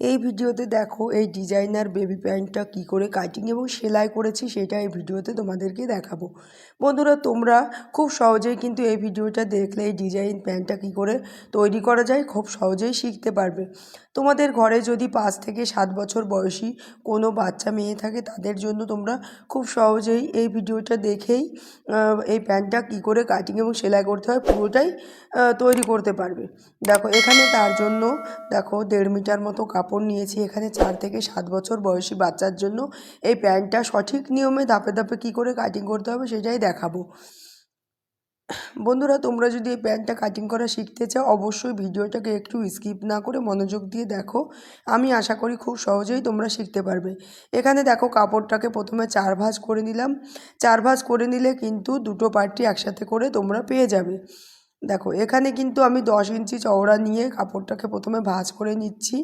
এই ভিডিওতে দেখো এই ডিজাইনার বেবি প্যান্টটা কি করে কাটিং এবং সেলাই করেছি সেটা এই ভিডিওতে তোমাদেরকে দেখাবো। বন্ধুরা, তোমরা খুব সহজেই কিন্তু এই ভিডিওটা দেখলে এই ডিজাইন প্যান্টটা কি করে তৈরি করা যায় খুব সহজেই শিখতে পারবে। তোমাদের ঘরে যদি পাঁচ থেকে সাত বছর বয়সী কোনো বাচ্চা মেয়ে থাকে, তাদের জন্য তোমরা খুব সহজেই এই ভিডিওটা দেখেই এই প্যান্টটা কি করে কাটিং এবং সেলাই করতে হয় পুরোটাই তৈরি করতে পারবে। দেখো, এখানে তার জন্য দেখো দেড় মিটার মতো কাপড় নিয়েছি এখানে চার থেকে সাত বছর বয়সী বাচ্চার জন্য। এই প্যান্টটা সঠিক নিয়মে ধাপে ধাপে কী করে কাটিং করতে হবে সেটাই দেখাবো। বন্ধুরা, তোমরা যদি এই প্যান্টটা কাটিং করা শিখতে চাও, অবশ্যই ভিডিওটাকে একটু স্কিপ না করে মনোযোগ দিয়ে দেখো। আমি আশা করি খুব সহজেই তোমরা শিখতে পারবে। এখানে দেখো কাপড়টাকে প্রথমে চার ভাঁজ করে নিলাম। চার ভাঁজ করে নিলে কিন্তু দুটো পার্টি একসাথে করে তোমরা পেয়ে যাবে। দেখো, এখানে কিন্তু আমি দশ ইঞ্চি চওড়া নিয়ে কাপড়টাকে প্রথমে ভাঁজ করে নিচ্ছি।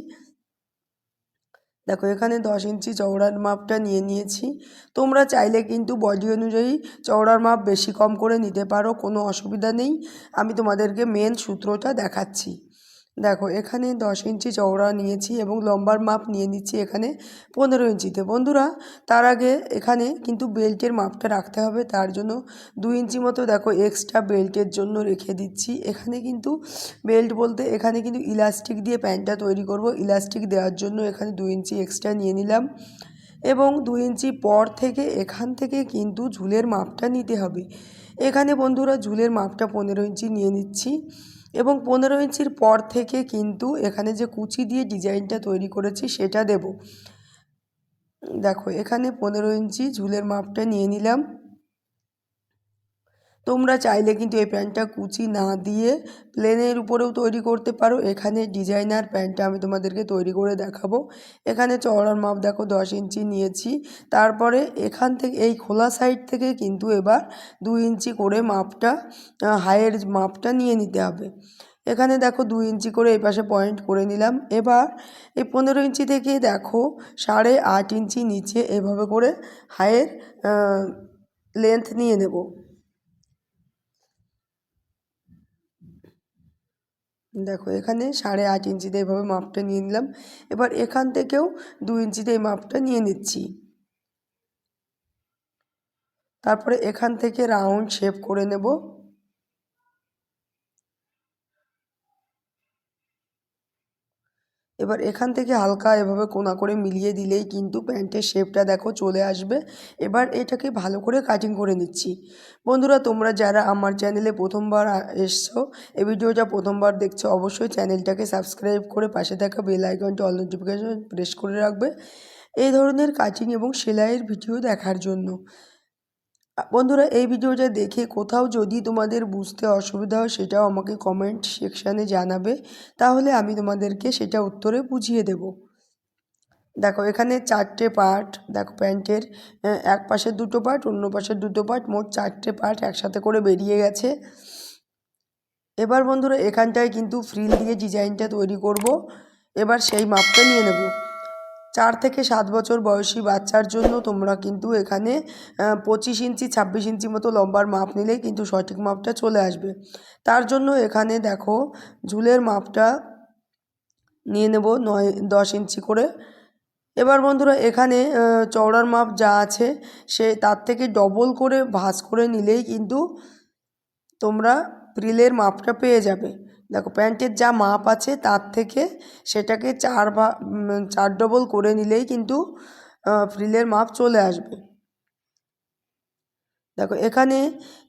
দেখো, এখানে দশ ইঞ্চি চওড়ার মাপটা নিয়ে নিয়েছি। তোমরা চাইলে কিন্তু বডি অনুযায়ী চওড়ার মাপ বেশি কম করে নিতে পারো, কোনো অসুবিধা নেই। আমি তোমাদেরকে মেন সূত্রটা দেখাচ্ছি। দেখো, এখানে দশ ইঞ্চি চওড়া নিয়েছি এবং লম্বার মাপ নিয়ে নিচ্ছি এখানে পনেরো ইঞ্চিতে। বন্ধুরা, তার আগে এখানে কিন্তু বেল্টের মাপটা রাখতে হবে। তার জন্য দু ইঞ্চি মতো দেখো এক্সট্রা বেল্টের জন্য রেখে দিচ্ছি। এখানে কিন্তু বেল্ট বলতে এখানে কিন্তু ইলাস্টিক দিয়ে প্যান্টটা তৈরি করব। ইলাস্টিক দেওয়ার জন্য এখানে দু ইঞ্চি এক্সট্রা নিয়ে নিলাম এবং দু ইঞ্চি পর থেকে এখান থেকে কিন্তু ঝুলের মাপটা নিতে হবে। এখানে বন্ধুরা ঝুলের মাপটা পনেরো ইঞ্চি নিয়ে নিচ্ছি। এবং পনেরো ইঞ্চির পর থেকে কিন্তু এখানে যে কুচি দিয়ে ডিজাইনটা তৈরি করেছি সেটা দেব। দেখো, এখানে পনেরো ইঞ্চি ঝুলের মাপটা নিয়ে নিলাম। তোমরা চাইলে কিন্তু এই প্যান্টটা কুচি না দিয়ে প্লেনের উপরেও তৈরি করতে পারো। এখানে ডিজাইনার প্যান্টটা আমি তোমাদেরকে তৈরি করে দেখাবো। এখানে চওড়ার মাপ দেখো দশ ইঞ্চি নিয়েছি। তারপরে এখান থেকে এই খোলা সাইড থেকে কিন্তু এবার দু ইঞ্চি করে মাপটা আহ, হাইয়ের মাপটা নিয়ে নিতে হবে। এখানে দেখো দু ইঞ্চি করে এই পাশে পয়েন্ট করে নিলাম। এবার এই পনেরো ইঞ্চি থেকে দেখো সাড়ে আট ইঞ্চি নিচে এভাবে করে হাইয়ের লেন্থ নিয়ে নেব। দেখো, এখানে সাড়ে আট ইঞ্চিতে এইভাবে মাপটা নিয়ে নিলাম। এবার এখান থেকেও দু ইঞ্চিতে এই মাপটা নিয়ে নিচ্ছি। তারপরে এখান থেকে রাউন্ড শেপ করে নেব। এবার এখান থেকে হালকা এভাবে কোনা করে মিলিয়ে দিলেই কিন্তু প্যান্টের শেপটা দেখো চলে আসবে। এবার এটাকে ভালো করে কাটিং করে নিচ্ছি। বন্ধুরা, তোমরা যারা আমার চ্যানেলে প্রথমবার এসছো, এই ভিডিওটা প্রথমবার দেখছ, অবশ্যই চ্যানেলটাকে সাবস্ক্রাইব করে পাশে থাকা বেল আইকনটি অল নোটিফিকেশন প্রেস করে রাখবে। এই ধরনের কাটিং এবং সেলাইয়ের ভিডিও দেখার জন্য। বন্ধুরা, এই ভিডিওটা দেখে কোথাও যদি তোমাদের বুঝতে অসুবিধা হয়, সেটাও আমাকে কমেন্ট সেকশানে জানাবে। তাহলে আমি তোমাদেরকে সেটা উত্তরে বুঝিয়ে দেব। দেখো, এখানে চারটে পার্ট দেখো প্যান্টের এক পাশের দুটো পার্ট অন্য পাশের দুটো পার্ট মোট চারটে পার্ট একসাথে করে বেরিয়ে গেছে। এবার বন্ধুরা, এখানটায় কিন্তু ফ্রিল দিয়ে ডিজাইনটা তৈরি করব। এবার সেই মাপটা নিয়ে নেব। চার থেকে সাত বছর বয়সী বাচ্চার জন্য তোমরা কিন্তু এখানে পঁচিশ ইঞ্চি, ছাব্বিশ ইঞ্চি মতো লম্বার মাপ নিলেই কিন্তু সঠিক মাপটা চলে আসবে। তার জন্য এখানে দেখো, ঝুলের মাপটা নিয়ে নেব নয়, দশ ইঞ্চি করে। এবার বন্ধুরা এখানে চওড়ার মাপ যা আছে, সে তার থেকে ডবল করে ভাঁজ করে নিলেই কিন্তু তোমরা প্রিলের মাপটা পেয়ে যাবে। দেখো প্যান্টের যা মাপ আছে তার থেকে সেটাকে চার বা চার ডবল করে নিলেই কিন্তু ফ্রিলের মাপ চলে আসবে। দেখো এখানে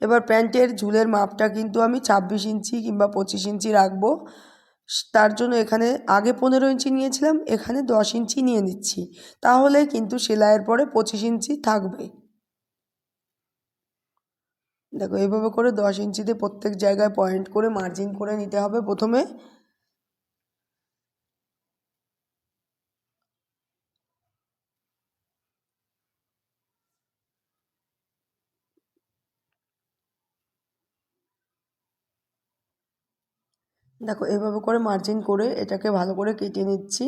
এবার প্যান্টের ঝুলের মাপটা কিন্তু আমি ছাব্বিশ ইঞ্চি কিংবা পঁচিশ ইঞ্চি রাখব। তার জন্য এখানে আগে পনেরো ইঞ্চি নিয়েছিলাম, এখানে দশ ইঞ্চি নিয়ে নিচ্ছি। তাহলে কিন্তু সেলাইয়ের পরে পঁচিশ ইঞ্চি থাকবে। দেখো, এইভাবে করে দশ ইঞ্চিতে প্রত্যেক জায়গায় পয়েন্ট করে মার্জিন করে নিতে হবে প্রথমে। দেখো এভাবে করে মার্জিন করে এটাকে ভালো করে কেটে নিচ্ছি।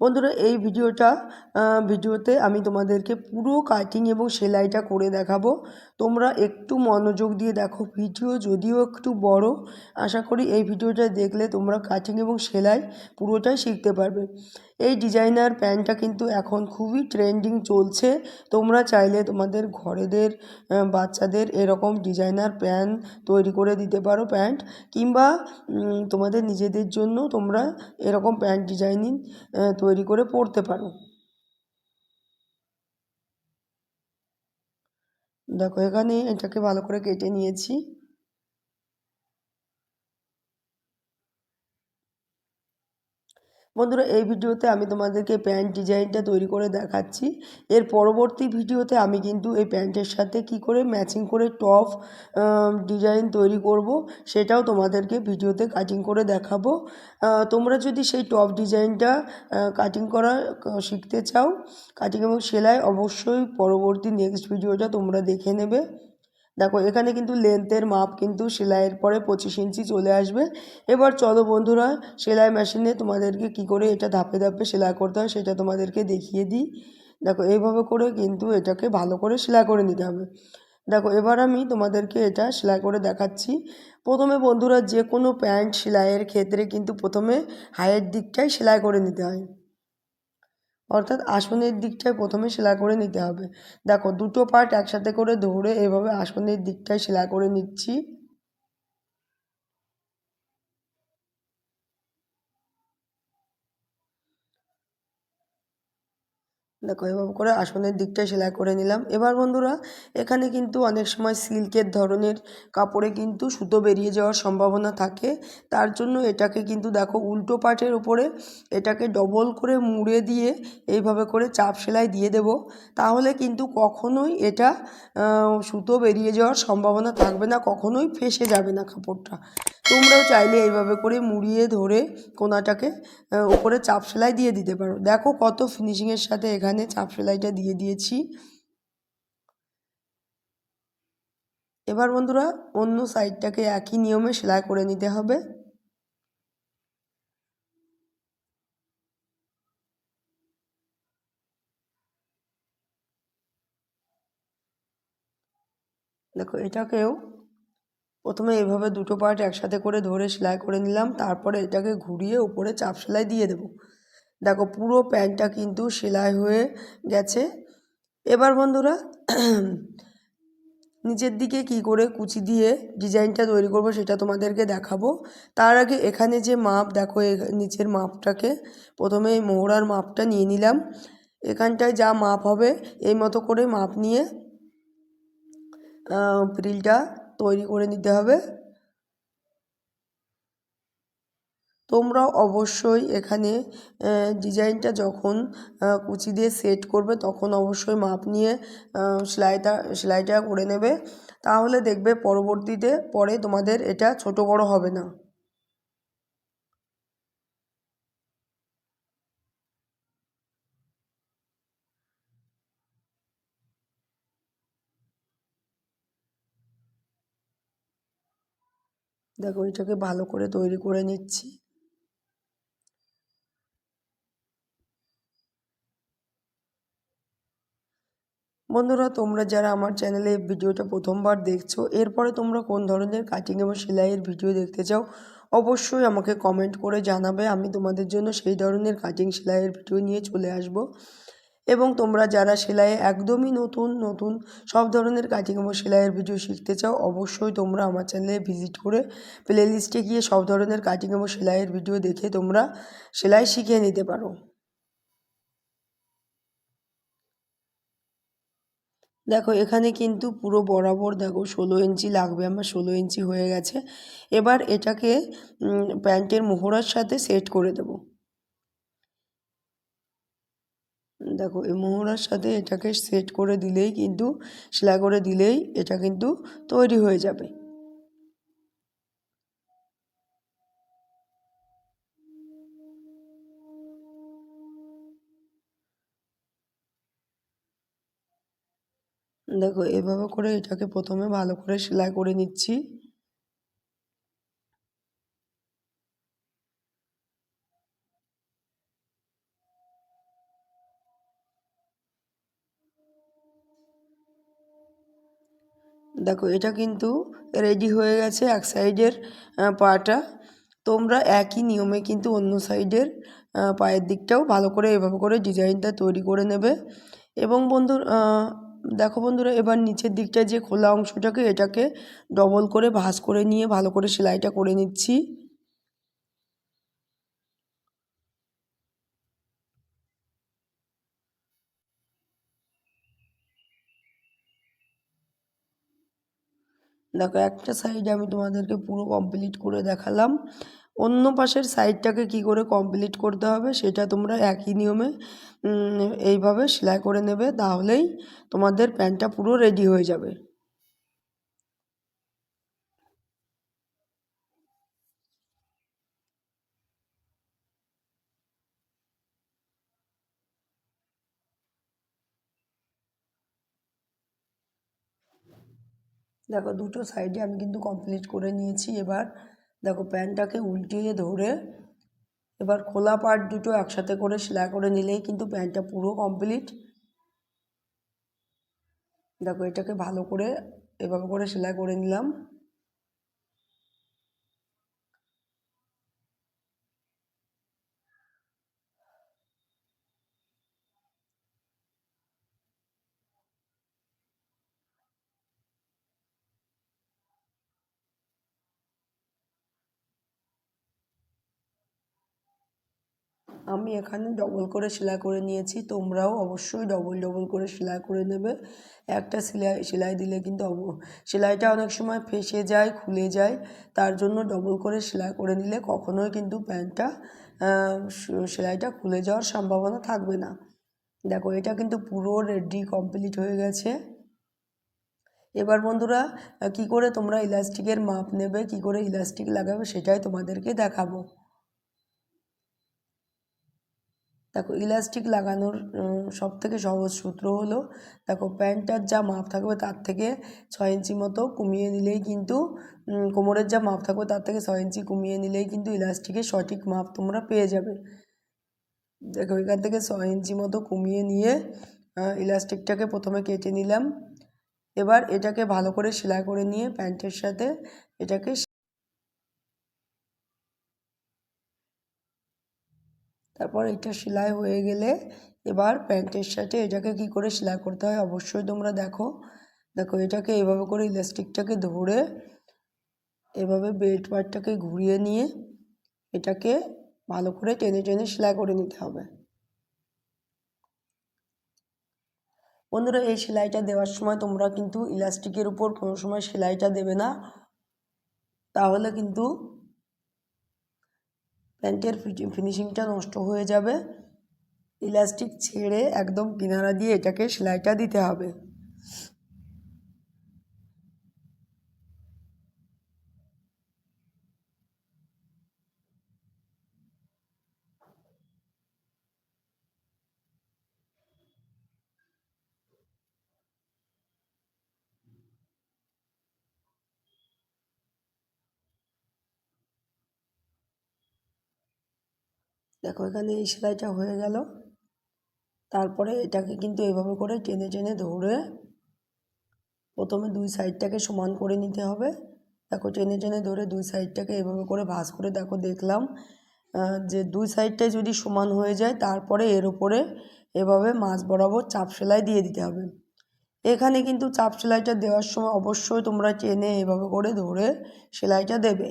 বন্ধুরা, এই ভিডিওটা ভিডিওতে আমি তোমাদেরকে পুরো কাটিং এবং সেলাইটা করে দেখাবো। তোমরা একটু মনোযোগ দিয়ে দেখো ভিডিও, যদিও একটু বড়। আশা করি এই ভিডিওটা দেখলে তোমরা কাটিং এবং সেলাই পুরোটাই শিখতে পারবে। এই ডিজাইনার প্যান্টটা কিন্তু এখন খুবই ট্রেন্ডিং চলছে। তোমরা চাইলে তোমাদের ঘরেদের বাচ্চাদের এরকম ডিজাইনার প্যান্ট তৈরি করে দিতে পারো প্যান্ট। কিংবা তোমাদের নিজেদের জন্য তোমরা এরকম প্যান্ট ডিজাইনিং তৈরি করে পরতে পারো। দেখো এখানে এটাকে ভালো করে কেটে নিয়েছি। বন্ধুরা, এই ভিডিওতে আমি তোমাদেরকে প্যান্ট ডিজাইনটা তৈরি করে দেখাচ্ছি। এর পরবর্তী ভিডিওতে আমি কিন্তু এই প্যান্টের সাথে কি করে ম্যাচিং করে টপ ডিজাইন তৈরি করব, সেটাও তোমাদেরকে ভিডিওতে কাটিং করে দেখাবো। তোমরা যদি সেই টপ ডিজাইনটা কাটিং করা শিখতে চাও কাটিং এবং সেলাই অবশ্যই পরবর্তী নেক্সট ভিডিওটা তোমরা দেখে নেবে। দেখো, এখানে কিন্তু লেন্থের মাপ কিন্তু সেলাইয়ের পরে পঁচিশ ইঞ্চি চলে আসবে। এবার চলো বন্ধুরা, সেলাই মেশিনে তোমাদেরকে কি করে এটা ধাপে ধাপে সেলাই করতে হয় সেটা তোমাদেরকে দেখিয়ে দিই। দেখো, এইভাবে করে কিন্তু এটাকে ভালো করে সেলাই করে নিতে হবে। দেখো, এবার আমি তোমাদেরকে এটা সেলাই করে দেখাচ্ছি। প্রথমে বন্ধুরা, যে কোনো প্যান্ট সেলাইয়ের ক্ষেত্রে কিন্তু প্রথমে হায়ের দিকটাই সেলাই করে নিতে হয়। অর্থাৎ আসনের দিকটায় প্রথমে সেলাই করে নিতে হবে। দেখো, দুটো পার্ট একসাথে করে ধরে এভাবে আসনের দিকটায় সেলাই করে নিচ্ছি। দেখো, এভাবে করে আসনের দিকটা সেলাই করে নিলাম। এবার বন্ধুরা, এখানে কিন্তু অনেক সময় সিল্কের ধরনের কাপড়ে কিন্তু সুতো বেরিয়ে যাওয়ার সম্ভাবনা থাকে। তার জন্য এটাকে কিন্তু দেখো, উল্টো পাটের উপরে এটাকে ডবল করে মুড়ে দিয়ে এইভাবে করে চাপ সেলাই দিয়ে দেব। তাহলে কিন্তু কখনোই এটা সুতো বেরিয়ে যাওয়ার সম্ভাবনা থাকবে না, কখনোই ফেসে যাবে না কাপড়টা। তোমরাও চাইলে এইভাবে করে মুড়িয়ে ধরে কোনাটাকে উপরে চাপ সেলাই দিয়ে দিতে পারো। দেখো কত ফিনিশিংয়ের সাথে এখানে চাপ সেলাইটা দিয়ে দিয়েছি। এবার বন্ধুরা অন্য সাইডটাকে একই নিয়মে সেলাই করে নিতে হবে। দেখো এটাকেও প্রথমে এভাবে দুটো পার্ট একসাথে করে ধরে সেলাই করে নিলাম, তারপরে এটাকে ঘুরিয়ে উপরে চাপ সেলাই দিয়ে দেবো। দেখো পুরো প্যান্টটা কিন্তু সেলাই হয়ে গেছে। এবার বন্ধুরা, নিচের দিকে কি করে কুচি দিয়ে ডিজাইনটা তৈরি করব সেটা তোমাদেরকে দেখাবো। তার আগে এখানে যে মাপ, দেখো নিচের মাপটাকে প্রথমে মোহরার মাপটা নিয়ে নিলাম। এখানটায় যা মাপ হবে, এই মতো করে মাপ নিয়ে প্রিলটা তৈরি করে নিতে হবে। তোমরা অবশ্যই এখানে ডিজাইনটা যখন কুচি দিয়ে সেট করবে তখন অবশ্যই মাপ নিয়ে সেলাইটা সেলাইটা করে নেবে। তাহলে দেখবে পরবর্তীতে পরে তোমাদের এটা ছোট বড় হবে না। দেখো, এটাকে ভালো করে তৈরি করে নিচ্ছি। বন্ধুরা, তোমরা যারা আমার চ্যানেলে ভিডিওটা প্রথমবার দেখছ, এরপরে তোমরা কোন ধরনের কাটিং এবং সেলাইয়ের ভিডিও দেখতে চাও, অবশ্যই আমাকে কমেন্ট করে জানাবে। আমি তোমাদের জন্য সেই ধরনের কাটিং সেলাইয়ের ভিডিও নিয়ে চলে আসব। এবং তোমরা যারা সেলাইয়ে একদমই নতুন নতুন সব ধরনের কাটিং সেলাইয়ের ভিডিও শিখতে চাও, অবশ্যই তোমরা আমার চ্যানেলে ভিজিট করে প্লে লিস্টে গিয়ে সব ধরনের কাটিং সেলাইয়ের ভিডিও দেখে তোমরা সেলাই শিখে নিতে পারো। দেখো, এখানে কিন্তু পুরো বরাবর দেখো ষোলো ইঞ্চি লাগবে, আমার ষোলো ইঞ্চি হয়ে গেছে। এবার এটাকে প্যান্টের মোহরার সাথে সেট করে দেব। দেখো, এই মোহরার সাথে এটাকে সেট করে দিলেই কিন্তু, সেলাই করে দিলেই এটা কিন্তু তৈরি হয়ে যাবে। দেখো, এভাবে করে এটাকে প্রথমে ভালো করে সেলাই করে নিচ্ছি। দেখো, এটা কিন্তু রেডি হয়ে গেছে এক সাইডের পাটা। তোমরা একই নিয়মে কিন্তু অন্য সাইডের পায়ের দিকটাও ভালো করে এভাবে করে ডিজাইনটা তৈরি করে নেবে। এবং বন্ধু দেখো বন্ধুরা, এবার নিচের দিকটা যে খোলা অংশটাকে, এটাকে ডবল করে ভাঁজ করে নিয়ে ভালো করে সেলাইটা করে নিচ্ছি। দেখো, একটা সাইড আমি তোমাদেরকে পুরো কমপ্লিট করে দেখালাম। অন্য পাশের সাইডটাকে কি করে কমপ্লিট করতে হবে, সেটা তোমরা একই নিয়মে এইভাবে সেলাই করে নেবে, তাহলেই তোমাদের প্যান্টটা পুরো রেডি হয়ে যাবে। দেখো দুটো সাইডে আমি কিন্তু কমপ্লিট করে নিয়েছি এবার। দেখো প্যান্টটাকে উল্টিয়ে ধরে এবার খোলা পার্ট দুটো একসাথে করে সেলাই করে নিলেই কিন্তু প্যান্টটা পুরো কমপ্লিট দেখো এটাকে ভালো করে এভাবে করে সেলাই করে নিলাম। আমি এখানে ডবল করে সেলাই করে নিয়েছি, তোমরাও অবশ্যই ডবল ডবল করে সেলাই করে নেবে। একটা সেলাই সেলাই দিলে কিন্তু অব, সেলাইটা অনেক সময় ফেসে যায়, খুলে যায়, তার জন্য ডবল করে সেলাই করে নিলে কখনোই কিন্তু প্যান্টটা সেলাইটা খুলে যাওয়ার সম্ভাবনা থাকবে না। দেখো, এটা কিন্তু পুরো রেডি কমপ্লিট হয়ে গেছে। এবার বন্ধুরা, কি করে তোমরা ইলাস্টিকের মাপ নেবে, কি করে ইলাস্টিক লাগাবে সেটাই তোমাদেরকে দেখাবো। দেখো ইলাস্টিক লাগানোর সব থেকে সহজ সূত্র হলো, দেখো, প্যান্টটার যা মাপ থাকবে তার থেকে ছয় ইঞ্চি মতো কমিয়ে নিলেই কিন্তু কোমরের যা মাপ থাকবে তার থেকে ছয় ইঞ্চি কমিয়ে নিলেই কিন্তু ইলাস্টিকের সঠিক মাপ তোমরা পেয়ে যাবে। দেখো, এখান থেকে ছয় ইঞ্চি মতো কমিয়ে নিয়ে ইলাস্টিকটাকে প্রথমে কেটে নিলাম। এবার এটাকে ভালো করে সেলাই করে নিয়ে প্যান্টের সাথে এটাকে তারপর এটা সেলাই হয়ে গেলে এবার প্যান্টের সাথে এটাকে কি করে সেলাই করতে হয় অবশ্যই তোমরা দেখো। দেখো, এটাকে এভাবে করে ইলাস্টিকটাকে ধরে এভাবে বেল্ট পার্টটাকে ঘুরিয়ে নিয়ে এটাকে ভালো করে টেনে টেনে সেলাই করে নিতে হবে। বন্ধুরা, এই সেলাইটা দেওয়ার সময় তোমরা কিন্তু ইলাস্টিকের উপর কোনো সময় সেলাইটা দেবে না। তাহলে কিন্তু প্যান্টের ফিনিশিংটা নষ্ট হয়ে যাবে। ইলাস্টিক ছেড়ে একদম কিনারা দিয়ে এটাকে সেলাইটা দিতে হবে। দেখো, এখানে এই সেলাইটা হয়ে গেল। তারপরে এটাকে কিন্তু এভাবে করে টেনে টেনে ধরে প্রথমে দুই সাইডটাকে সমান করে নিতে হবে। দেখো, টেনে টেনে ধরে দুই সাইডটাকে এভাবে করে ভাঁজ করে দেখো, দেখলাম যে দুই সাইডটাই যদি সমান হয়ে যায়, তারপরে এর উপরে এভাবে মাছ বরাবর চাপ সেলাই দিয়ে দিতে হবে। এখানে কিন্তু চাপ সেলাইটা দেওয়ার সময় অবশ্যই তোমরা টেনে এভাবে করে ধরে সেলাইটা দেবে।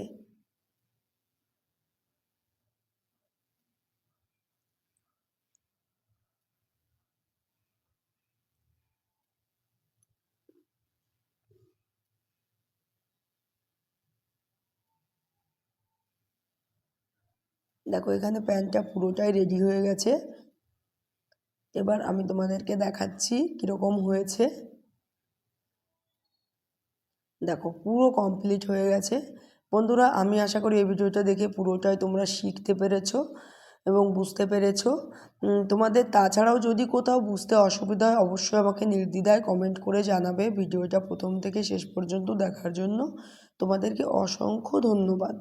দেখো, এখানে প্যান্টটা পুরোটাই রেডি হয়ে গেছে। এবার আমি তোমাদেরকে দেখাচ্ছি কীরকম হয়েছে। দেখো, পুরো কমপ্লিট হয়ে গেছে। বন্ধুরা, আমি আশা করি এই ভিডিওটা দেখে পুরোটাই তোমরা শিখতে পেরেছ এবং বুঝতে পেরেছ। তোমাদের তাছাড়াও যদি কোথাও বুঝতে অসুবিধা হয়, অবশ্যই আমাকে নির্দ্বিধায় কমেন্ট করে জানাবে ভিডিওটা প্রথম থেকে শেষ পর্যন্ত দেখার জন্য। তোমাদেরকে অসংখ্য ধন্যবাদ।